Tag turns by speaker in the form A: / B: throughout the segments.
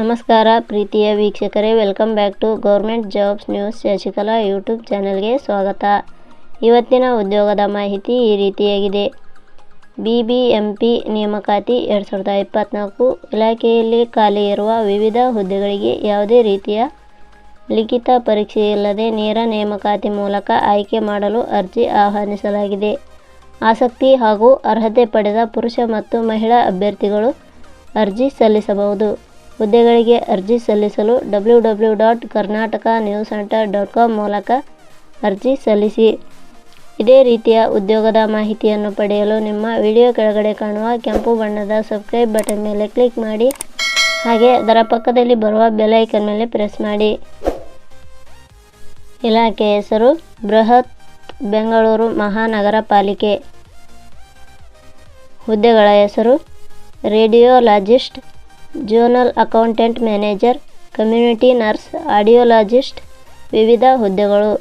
A: ನಮಸ್ಕಾರ ಪ್ರೀತಿಯ ವೀಕ್ಷಕರೇ welcome back to government jobs news Shashikala YouTube ಚಾನೆಲ್ಗೆ ಸ್ವಾಗತ. ಇವತ್ತಿನ ಉದ್ಯೋಗದ ಮಾಹಿತಿ ಈ ರೀತಿಯಾಗಿದೆ. ಬಿ ಬಿ ಎಂ ಪಿ ನೇಮಕಾತಿ ಎರಡು ಸಾವಿರದ ಇಪ್ಪತ್ತ್ನಾಲ್ಕು ಇಲಾಖೆಯಲ್ಲಿ ಖಾಲಿ ಇರುವ ವಿವಿಧ ಹುದ್ದೆಗಳಿಗೆ ಯಾವುದೇ ರೀತಿಯ ಲಿಖಿತ ಪರೀಕ್ಷೆಯಿಲ್ಲದೆ ನೇರ ನೇಮಕಾತಿ ಮೂಲಕ ಆಯ್ಕೆ ಮಾಡಲು ಅರ್ಜಿ ಆಹ್ವಾನಿಸಲಾಗಿದೆ. ಆಸಕ್ತಿ ಹಾಗೂ ಅರ್ಹತೆ ಪಡೆದ ಪುರುಷ ಮತ್ತು ಮಹಿಳಾ ಅಭ್ಯರ್ಥಿಗಳು ಅರ್ಜಿ ಸಲ್ಲಿಸಬಹುದು. ಹುದ್ದೆಗಳಿಗೆ ಅರ್ಜಿ ಸಲ್ಲಿಸಲು W W dot Karnataka news centre dot com ಮೂಲಕ ಅರ್ಜಿ ಸಲ್ಲಿಸಿ. ಇದೇ ರೀತಿಯ ಉದ್ಯೋಗದ ಮಾಹಿತಿಯನ್ನು ಪಡೆಯಲು ನಿಮ್ಮ ವಿಡಿಯೋ ಕೆಳಗಡೆ ಕಾಣುವ ಕೆಂಪು ಬಣ್ಣದ ಸಬ್ಸ್ಕ್ರೈಬ್ ಬಟನ್ ಮೇಲೆ ಕ್ಲಿಕ್ ಮಾಡಿ. ಹಾಗೆ ಅದರ ಪಕ್ಕದಲ್ಲಿ ಬರುವ ಬೆಲ್ ಐಕನ್ ಮೇಲೆ ಪ್ರೆಸ್ ಮಾಡಿ. ಇಲಾಖೆ ಹೆಸರು ಬೃಹತ್ ಬೆಂಗಳೂರು ಮಹಾನಗರ ಪಾಲಿಕೆ ಹುದ್ದೆಗಳ ಹೆಸರು radiologist, zonal accountant manager, community nurse, audiologist, ವಿವಿಧ ಹುದ್ದೆಗಳು.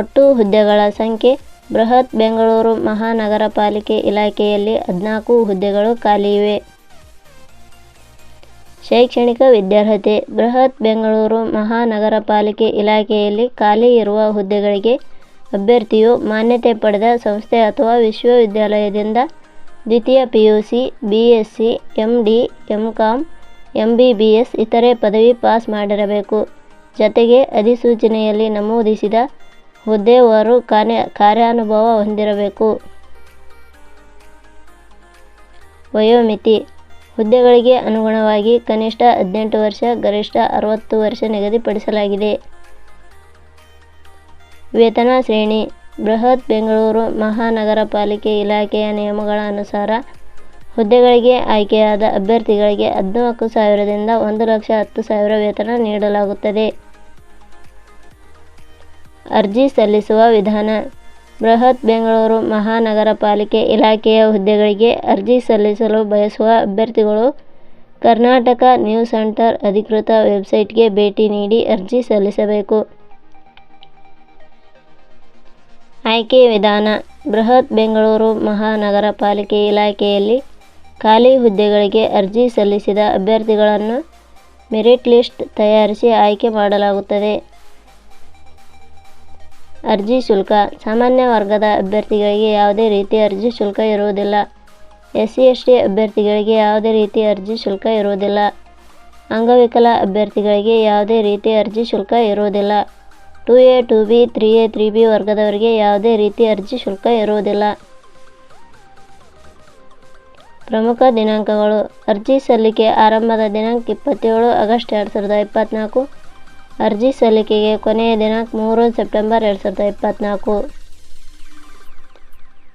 A: ಒಟ್ಟು ಹುದ್ದೆಗಳ ಸಂಖ್ಯೆ ಬೃಹತ್ ಬೆಂಗಳೂರು ಮಹಾನಗರ ಪಾಲಿಕೆ ಇಲಾಖೆಯಲ್ಲಿ ಹದಿನಾಲ್ಕು ಹುದ್ದೆಗಳು ಖಾಲಿ ಇವೆ. ಶೈಕ್ಷಣಿಕ ವಿದ್ಯಾರ್ಹತೆ, ಬೃಹತ್ ಬೆಂಗಳೂರು ಮಹಾನಗರ ಪಾಲಿಕೆ ಇಲಾಖೆಯಲ್ಲಿ ಖಾಲಿ ಇರುವ ಹುದ್ದೆಗಳಿಗೆ ಅಭ್ಯರ್ಥಿಯು ಮಾನ್ಯತೆ ಪಡೆದ ಸಂಸ್ಥೆ ಅಥವಾ ವಿಶ್ವವಿದ್ಯಾಲಯದಿಂದ ದ್ವಿತೀಯ P U C B S C M D M com M B B S ಇತರೆ ಪದವಿ ಪಾಸ್ ಮಾಡಿರಬೇಕು. ಜತೆಗೆ ಅಧಿಸೂಚನೆಯಲ್ಲಿ ನಮೂದಿಸಿದ ಹುದ್ದೆವಾರು ಕಾರ್ಯ ಕಾರ್ಯಾನುಭವ ಹೊಂದಿರಬೇಕು. ವಯೋಮಿತಿ ಹುದ್ದೆಗಳಿಗೆ ಅನುಗುಣವಾಗಿ ಕನಿಷ್ಠ ಹದಿನೆಂಟು ವರ್ಷ, ಗರಿಷ್ಠ ಅರವತ್ತು ವರ್ಷ ನಿಗದಿಪಡಿಸಲಾಗಿದೆ. ವೇತನ ಶ್ರೇಣಿ, ಬೃಹತ್ ಬೆಂಗಳೂರು ಮಹಾನಗರ ಪಾಲಿಕೆ ಇಲಾಖೆಯ ನಿಯಮಗಳ ಅನುಸಾರ ಹುದ್ದೆಗಳಿಗೆ ಆಯ್ಕೆಯಾದ ಅಭ್ಯರ್ಥಿಗಳಿಗೆ ಹದಿನಾಲ್ಕು ಸಾವಿರದಿಂದ ಒಂದು ಲಕ್ಷ ಹತ್ತು ಸಾವಿರ ವೇತನ ನೀಡಲಾಗುತ್ತದೆ. ಅರ್ಜಿ ಸಲ್ಲಿಸುವ ವಿಧಾನ ಬೃಹತ್ ಬೆಂಗಳೂರು ಮಹಾನಗರ ಪಾಲಿಕೆ ಇಲಾಖೆಯ ಹುದ್ದೆಗಳಿಗೆ ಅರ್ಜಿ ಸಲ್ಲಿಸಲು ಬಯಸುವ ಅಭ್ಯರ್ಥಿಗಳು ಕರ್ನಾಟಕ ನ್ಯೂಸ್ ಸೆಂಟರ್ ಅಧಿಕೃತ ವೆಬ್ಸೈಟ್ಗೆ ಭೇಟಿ ನೀಡಿ ಅರ್ಜಿ ಸಲ್ಲಿಸಬೇಕು. ಆಯ್ಕೆ ವಿಧಾನ, ಬೃಹತ್ ಬೆಂಗಳೂರು ಮಹಾನಗರ ಪಾಲಿಕೆ ಇಲಾಖೆಯಲ್ಲಿ ಖಾಲಿ ಹುದ್ದೆಗಳಿಗೆ ಅರ್ಜಿ ಸಲ್ಲಿಸಿದ ಅಭ್ಯರ್ಥಿಗಳನ್ನು ಮೆರಿಟ್ ಲಿಸ್ಟ್ ತಯಾರಿಸಿ ಆಯ್ಕೆ ಮಾಡಲಾಗುತ್ತದೆ. ಅರ್ಜಿ ಶುಲ್ಕ. ಸಾಮಾನ್ಯ ವರ್ಗದ ಅಭ್ಯರ್ಥಿಗಳಿಗೆ ಯಾವುದೇ ರೀತಿ ಅರ್ಜಿ ಶುಲ್ಕ ಇರುವುದಿಲ್ಲ. ಎಸ್ ಸಿ ಎಸ್ ಟಿ ಅಭ್ಯರ್ಥಿಗಳಿಗೆ ಯಾವುದೇ ರೀತಿ ಅರ್ಜಿ ಶುಲ್ಕ ಇರುವುದಿಲ್ಲ. ಅಂಗವಿಕಲ ಅಭ್ಯರ್ಥಿಗಳಿಗೆ ಯಾವುದೇ ರೀತಿ ಅರ್ಜಿ ಶುಲ್ಕ ಇರುವುದಿಲ್ಲ. Two A, two B, three A, three B ವರ್ಗದವರಿಗೆ ಯಾವುದೇ ರೀತಿ ಅರ್ಜಿ ಶುಲ್ಕ ಇರುವುದಿಲ್ಲ. ಪ್ರಮುಖ ದಿನಾಂಕಗಳು. ಅರ್ಜಿ ಸಲ್ಲಿಕೆ ಆರಂಭದ ದಿನಾಂಕ ಇಪ್ಪತ್ತೇಳು ಆಗಸ್ಟ್ ಎರಡು ಸಾವಿರದ ಇಪ್ಪತ್ತ್ನಾಲ್ಕು ಅರ್ಜಿ ಸಲ್ಲಿಕೆಗೆ ಕೊನೆಯ ದಿನಾಂಕ ಮೂರು ಸೆಪ್ಟೆಂಬರ್ ಎರಡು ಸಾವಿರದ ಇಪ್ಪತ್ತ್ನಾಲ್ಕು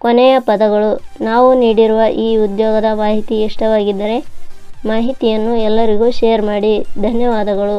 A: ಕೊನೆಯ ಪದಗಳು, ನಾವು ನೀಡಿರುವ ಈ ಉದ್ಯೋಗದ ಮಾಹಿತಿ ಇಷ್ಟವಾಗಿದ್ದರೆ ಮಾಹಿತಿಯನ್ನು ಎಲ್ಲರಿಗೂ ಶೇರ್ ಮಾಡಿ. ಧನ್ಯವಾದಗಳು.